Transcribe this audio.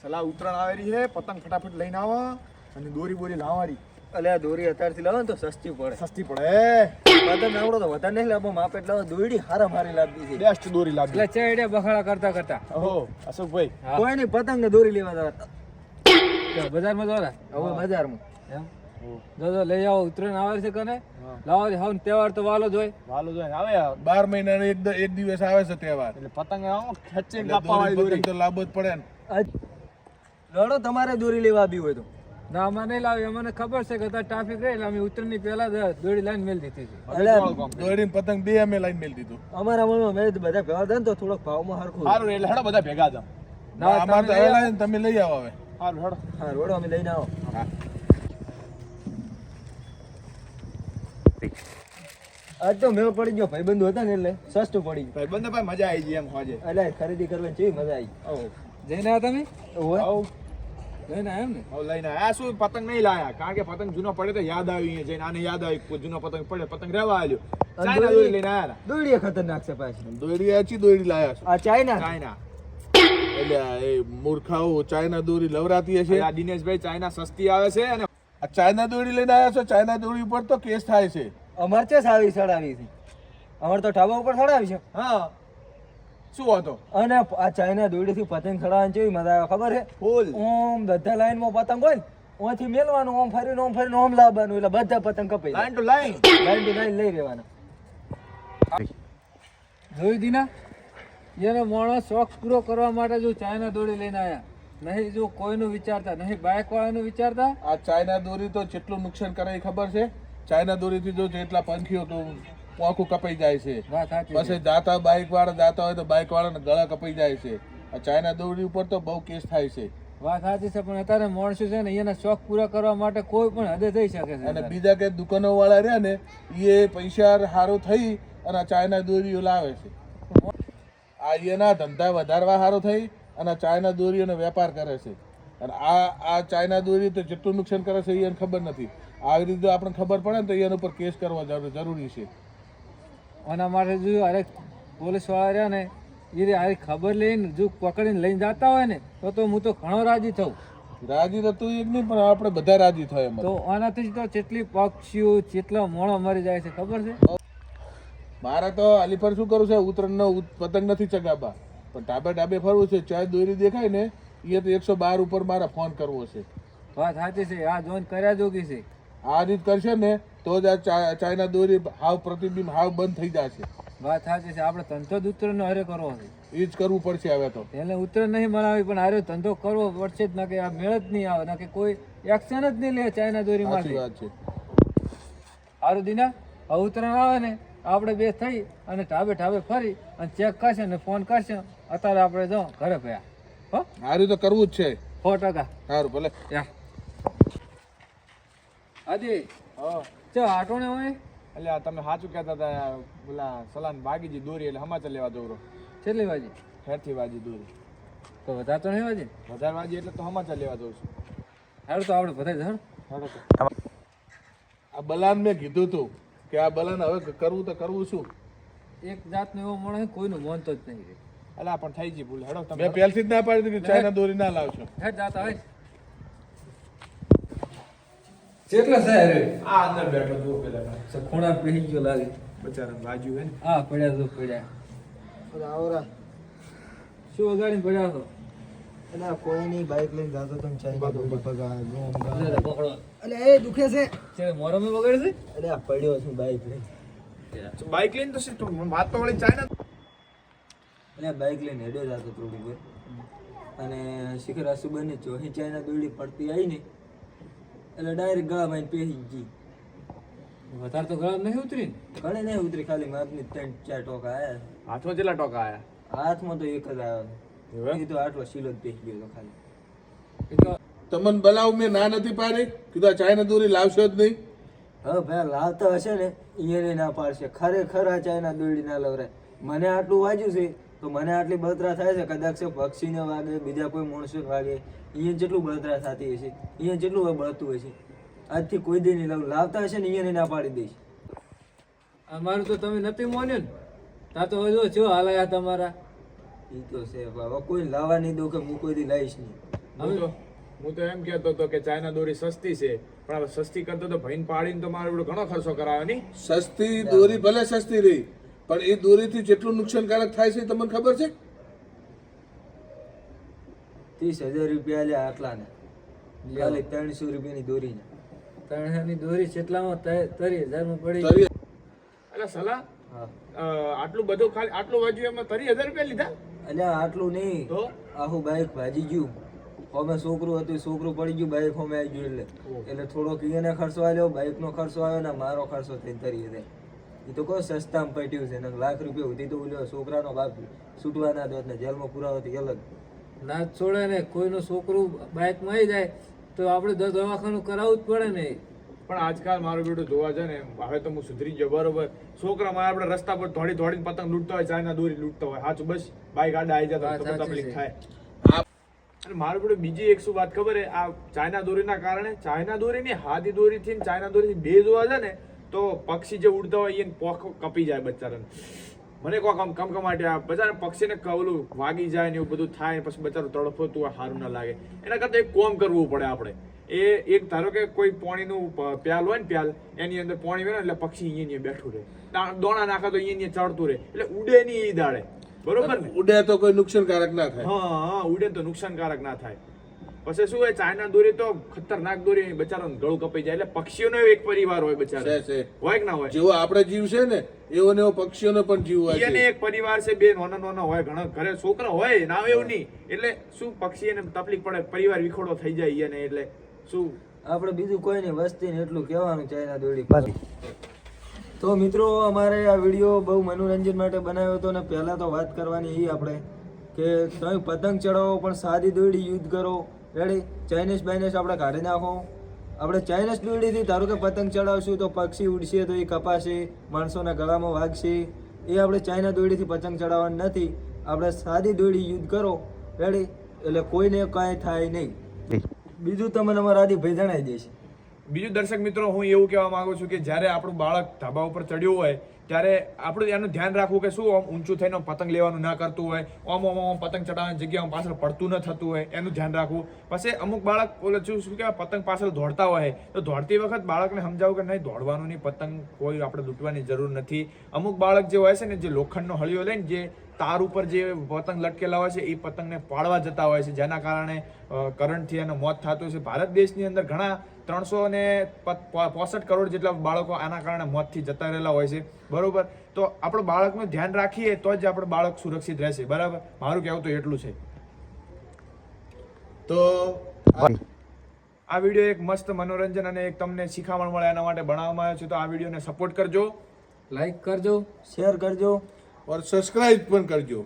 સલાહ ઉત્તરાયણ આવેલી છે પતંગ ફટાફટ લઈને આવો અને દોરી બોરી લાવવાની. અલે આ દોરી અત્યારથી લાવો ને તો સસ્તી પડે. સસ્તી પડે. પતંગ આવડો તો વધારે નહીં લાવો માપ એટલે દોરી હારા મારી લાગતી છે. બેસ્ટ દોરી લાવી એટલે ચેડે બખાડા કરતા કરતા. ઓહો અશોકભાઈ. કોઈ નહીં પતંગ ને દોરી લેવા જવા. બજારમાં જોરા હવે બજારમાં. એમ? જો લઈ આવો ઉત્તરાયણ આવે છે કને? લાવો હાવ તહેવાર તો વાલો જ હોય. વાલો જોઈ આવે બાર મહિના એક એક દિવસ આવે છે તહેવાર. એટલે પતંગ ખેંચીને કાપવા વાળી તો લાવવો જ પડે ને. લડો તમારે દોરી લેવા આવી હોય તો. ના અમે નહીં લાવી. અમને ખબર છે કે ટ્રાફિક રહે એટલે અમે ઉત્તરની પહેલા દોડી લાઈન મેલ દીધી છે. એટલે દોરી પતંગ બે અમે લાઈન મેલ દીધું. અમારા મનમાં મેં બધા ભેગા થાય તો થોડોક ભાવમાં હરખું સારું એટલે હેડો બધા ભેગા જાવ ના અમાર તો એલાઈન તમે લઈ આવો હવે. સારું હેડો. હા રોડો અમે લઈને આવો. આજ તો મેળ પડી ગયો ભાઈબંધો હતા ને એટલે સસ્તું પડી ગયું. ભાઈબંધો ભાઈ મજા આવી ગઈ એમ હોજે એટલે ખરીદી કરવાની કેવી મજા આવી જઈને આવ્યા તમે. જઈને આવ્યા ને? હવે લઈને આ શું પતંગ નહીં લાયા? કારણ કે પતંગ જૂનો પડે તો યાદ આવી અહીંયા જઈને. આને યાદ આવી જૂનો પતંગ પડે પતંગ રહેવા આવ્યો ચાઇના દોરી- લઈને આવ્યા દોરી ખતરનાક છે પાછી દોરી આછી દોરી લાયા છે? આ ચાઇના? ચાઇના. એટલે એ મૂર્ખાઓ ચાઇના દોરી લવરાતી હશે. આ દિનેશભાઈ ચાઇના સસ્તી આવે છે અને આ ચાઇના દોરી લઈને આવ્યા છો? ચાઇના દોરી ઉપર તો કેસ થાય છે. અમાર છે સાવી સડાવી છે. અમાર તો ઢાબા ઉપર સડાવી છે. હા. શું હતો અને આ ચાઇના દોડીથી પતંગ ચડાવવાની કેવી મજા આવે ખબર છે? ફૂલ. ઓમ બધા લાઈનમાં પતંગ હોય ઓથી મેલવાનું ઓમ ફરીને ઓમ ફરીને ઓમ લાવવાનું એટલે બધા પતંગ કપાઈ line to line line to line લઈ રહેવાના. જોઈ દીના? એનો માણસ શોખ પૂરો કરવા માટે જો ચાઇના દોડી લઈને આવ્યા નહીં જો કોઈનું વિચારતા નહીં બાઇક વાળાનું વિચારતા? આ ચાઇના દોરી તો જેટલું નુકસાન કરે એ ખબર છે. ચાઇના દોરીથી જો જેટલા પંખીઓ તો આંખું કપાઈ જાય છે. પછી જાતા બાઇક વાળા જાતા હોય તો બાઇક વાળાને ગળા કપાઈ જાય છે. આ ચાઇના દોરી ઉપર તો બહુ કેસ થાય છે. વાત સાચી છે પણ અત્યારે માણસો છે ને એના શોખ પૂરા કરવા માટે કોઈ પણ હદે થઈ શકે છે. અને બીજા કે દુકાનો વાળા રહ્યા ને એ પૈસા સારું થઈ અને ચાઇના દોરીઓ લાવે છે. આ એના ધંધા વધારવા સારો થઈ અને ચાઇના દોરીઓનો વેપાર કરે છે. અને આ આ ચાઇના દોરી તો જેટલું નુકસાન કરે છે એ એને ખબર નથી. આવી રીતે આપણને ખબર પડે ને તો એના ઉપર કેસ કરવા જરૂરી છે. આના માટે જો અરે પોલીસવાળા રહ્યા ને એ આરી ખબર લઈને જો પકડીને લઈને જતા હોય ને તો તો હું તો ઘણો રાજી થઉં. રાજી તો તું એક નહીં પણ આપણે બધા રાજી થાય તો આનાથી તો કેટલી પક્ષીઓ કેટલા મોણો મરી જાય છે ખબર છે? મારે તો અલીફર શું કરવું છે ઉત્તરાયણનો ઉત- પતંગ નથી ચગાવવા. પણ ડાબે ડાબે ફરવું છે ચાય દોરી દેખાય ને એ તો એકસો બાર ઉપર મારે ફોન કરવો છે. વાત સાચી છે આ જોઈન કર્યા જોગી છે. આ રીત કરશે ને તો જ આ ચાઇના દોરી હાવ પ્રતિબિંબ હાવ બંધ થઈ જશે. વાત સાચી છે. આપણે ધંધો જ ઉત્તરનો હારે કરવો છે. એ જ કરવું પડશે હવે તો. એટલે ઉત્તર નહીં મનાવી પણ હારે ધંધો કરવો પડશે જ ના કે આ મેળ જ નહીં આવે ના કે કોઈ એક્શન જ નહીં લે ચાઇના દોરી માંથી વાત છે. સારું દીના આ ઉત્તરાયણ આવે ને આપણે બે થઈ અને ઢાબે ઢાબે ફરી અને ચેક કરશે ને ફોન કરશે. અત્યારે આપણે જાઉં ઘરે ભયા. હો? સારું તો કરવું જ છે. સો ટકા. સારું ભલે. યા. આદિ હા. ચો આટો હોય? એટલે આ તમે સાચું કહેતા હતા પેલા સલાન ભાગીજી દોરી એટલે હમાચર લેવા જવરો કેટલી વાજી? ફેરથી વાજી દોરી. તો વધારે તો નહીં વાજી? વધારે વાજી એટલે તો હમાચર લેવા દઉં છું. હાડો તો આપણે બધા હેડો તો. આ બલાન મેં કીધું તું કે આ બલાન હવે કરવું તો કરવું શું એક જાતનો એવો મળે કોઈનું માનતો જ નહીં રહે. અલા પણ થઈ જી ભૂલ. હેડો તમે પહેલથી જ ના પાડી દીધી ચાઇના દોરી ના લાવશો. હે જાતા હોય. કેટલા સાહેબ આ અંદર બેઠો જો પેલા ખૂણા પહેરી ગયો લાગે. બચારા બાજુ હે હા પડ્યા તો પડ્યા. આવરા. શું વગાડીને પડ્યા છો? એટલે કોઈ નહીં બાઇક લઈને જાતો તો ચાઇના દોરી પગા પકડો. એટલે એ દુખે છે. મોરમે બગડે છે? આ પડ્યો છું બાઇક લઈને. બાઇક લઈને તો શું વાત તો વળી ચાઇના એટલે બાઇક લઈને હેડો જાતો થોડું ઉપર અને શિખર આસુબાની ચોહી ચાઇના દોડી પડતી આવી ને એટલે ડાયરેક્ટ ગળામાં પહેરી ગઈ. વધારે તો ગળા નહીં ઉતરી ગળે નહીં ઉતરી ખાલી માપની ત્રણ ચાર ટોકા આયા હાથમાં કેટલા ટોકા આયા? હાથમાં તો એક જ આવ્યો એ તો આટલો શીલો જ પેહી ગયો ખાલી. એ તો તમને બલાવ મેં ના નથી પાડી. કીધું ચાઇના દોરી લાવશો જ નહીં. હવે ભાઈ લાવતા હશે ને એને ના પાડશે. ખરેખર આ ચાઇના દોરી ના લવરાય. મને આટલું વાંચ્યું છે તો મને આટલી બળતરા થાય છે કદાચ છે પક્ષીને વાગે બીજા કોઈ માણસો વાગે અહીંયા જેટલું બળતરા થતી હશે અહીંયા જેટલું બળતું હશે. આજથી કોઈ દી નહીં લાવું. લાવતા હશે ને અહીંયા ના પાડી દઈશ. અમારું તો તમે નથી માન્યું ને? તા તો હવે જો હાલાયા તમારા. એ તો છે બાબા કોઈ લાવવા નહીં દઉં કે હું કોઈ દી લાવીશ નહીં. હું તો હું તો એમ કહેતો હતો કે ચાઇના દોરી સસ્તી છે પણ હવે સસ્તી કરતો તો ભાઈને પાડીને તો મારો ઘણો ખર્ચો કરાવે નહીં. સસ્તી દોરી ભલે સસ્તી રહી પણ એ દોરીથી જેટલું નુકસાનકારક થાય છે તમને ખબર છે? ત્રીસ હજાર રૂપિયા લે આટલાને. ખાલી ત્રણસો રૂપિયાની દોરીને. ત્રણસોની દોરી કેટલામાં ત- તરી હજારમાં પડી એટલે સલાહ આટલું બધું ખાલી આટલું વાજ્યું એમાં તરી હજાર રૂપિયા લીધા? અલ્યા આટલું નહીં. તો? આખું બાઈક ભાજી ગયું. હોમે છોકરું હતું છોકરું પડી ગયું બાઈક હોમે આવી ગયું એટલે એટલે થોડોક એને ખર્ચો આવ્યો બાઈકનો ખર્ચો આવ્યો ને મારો ખર્ચો થઈને તરી દે એ તો કોઈ સસ્તામાં પટ્યું છે. ને લાખ રૂપિયા સુધી તો ઓલો છોકરાનો બાપ છૂટવા ના દોત ને જેલમાં પુરાવાથી અલગ. ના છોડે ને. કોઈનું છોકરું બાઇકમાં આવી જાય તો આપણે દસ દવાખાનું કરાવવું જ પડે ને. પણ આજકાલ મારો બેટો જોવા છે ને હવે તો હું સુધરી ગયો બરોબર. છોકરા મારા આપણે રસ્તા પર થોડી થોડીને પતંગ લૂંટતા હોય ચાઇના દોરી લૂંટતા હોય. સાચું બસ. બાઈક આડા આવી જતા તો તકલીફ થાય. અને મારું બેટો બીજી એક શું વાત ખબર હે? આ ચાઇના દોરીના કારણે ચાઇના દોરીની હાથી દોરીથી ને ચાઇના દોરીથી બે જોવા છે ને તો પક્ષી જે ઉડતા હોય એને પોખ કપી જાય બચારાને. મને કોક આમ કમકમાટી આ બચારા પક્ષીને કવલું વાગી જાય ને એવું બધું થાય પછી બચારું તડફોતું હોય સારું ના લાગે. એના કરતાં એક કોમ કરવું પડે આપણે. એ એક ધારો કે કોઈ પાણીનું પ્યાલ હોય ને પ્યાલ એની અંદર પાણી વેરો એટલે પક્ષી અહીંયા બેઠું રહે. દોણા નાખે તો અહીંયા ચડતું રહે. એટલે ઉડે નહીં એ દાડે. બરોબર ને? ઉડે તો કોઈ નુકસાનકારક ના થાય. હા હા ઉડે તો નુકસાનકારક ના થાય. પછી શું હોય ચાઇના દોરી તો ખતરનાક દોરી બચારાનું ગળું કપાઈ જાય. એટલે પક્ષીઓનો એક પરિવાર હોય બચારા. છે હોય કે ના હોય? જેવો આપણે જીવ છે ને એવો ને એવો પક્ષીઓનો પણ જીવ હોય એને એક પરિવાર છે બે નાના નાના હોય ઘણા ઘરે છોકરા હોય ના હોય એવું નહીં. એટલે શું પક્ષી એને તકલીફ પડે? પરિવાર વિખોડો થઈ જાય એને એટલે શું? આપણે બીજું કોઈ નહીં વસ્તી ને એટલું કહેવાનું ચાઇના દોરી. તો મિત્રો અમારે આ વીડિયો બહુ મનોરંજન માટે બનાવ્યો હતો ને પહેલાં તો વાત કરવાની એ આપણે કે તમે પતંગ ચડાવો પણ સાદી દોરડી યુદ્ધ કરો. રેડી ચાઇનીઝ બાઇનીઝ આપણે કાઢી નાખો. આપણે ચાઇનીઝ દોરડીથી ધારો કે પતંગ ચડાવશું તો પક્ષી ઉડશે તો એ કપાશે માણસોના ગળામાં વાગશે. એ આપણે ચાઇના દોરડીથી પતંગ ચડાવવાની નથી. આપણે સાદી દોરડી યુદ્ધ કરો. રેડી એટલે કોઈને કાંઈ થાય નહીં. બીજું તમને અમારા આદિભાઈ જણાવી દઈશ. બીજું દર્શક મિત્રો હું એવું કહેવા માંગુ છું કે જ્યારે આપણું બાળક ધાબા ઉપર ચડ્યું હોય ત્યારે આપણે એનું ધ્યાન રાખવું કે શું આમ ઊંચું થઈને પતંગ લેવાનું ના કરતું હોય ઓમ ઓમ ઓમ પતંગ ચડાવવાની જગ્યામાં પાછળ પડતું ન થતું હોય, એનું ધ્યાન રાખવું. પછી અમુક બાળક ઓલે શું શું કહેવાય, પતંગ પાછળ દોડતા હોય, તો દોડતી વખત બાળકને સમજાવું કે નહીં, દોડવાનું નહીં, પતંગ કોઈ આપણે લૂંટવાની જરૂર નથી. અમુક બાળક જે હોય છે ને, જે લોખંડનો હળિયો લઈને જે તાર ઉપર જે પતંગ લટકેલા હોય છે, એ પતંગને પાડવા જતા હોય છે, જેના કારણે કરંટથી એનું મોત થતું છે. ભારત દેશની અંદર ઘણા ત્રણસો ને પોસઠ કરોડ જેટલા બાળકો આના કારણે મોતથી જતા રહેલા હોય છે. બરોબર? તો આપણે બાળકનું ધ્યાન રાખીએ તો જ આપણું બાળક સુરક્ષિત રહેશે. બરાબર? મારું કહેવું તો એટલું છે. તો આ વીડિયો એક મસ્ત મનોરંજન અને એક તમને શીખામણ મળે એના માટે બનાવવામાં આવ્યો છે. તો આ વિડીયોને સપોર્ટ કરજો. લાઈક કરજો શેર કરજો. ઓર સબસ્ક્રાઈબ પણ કરજો.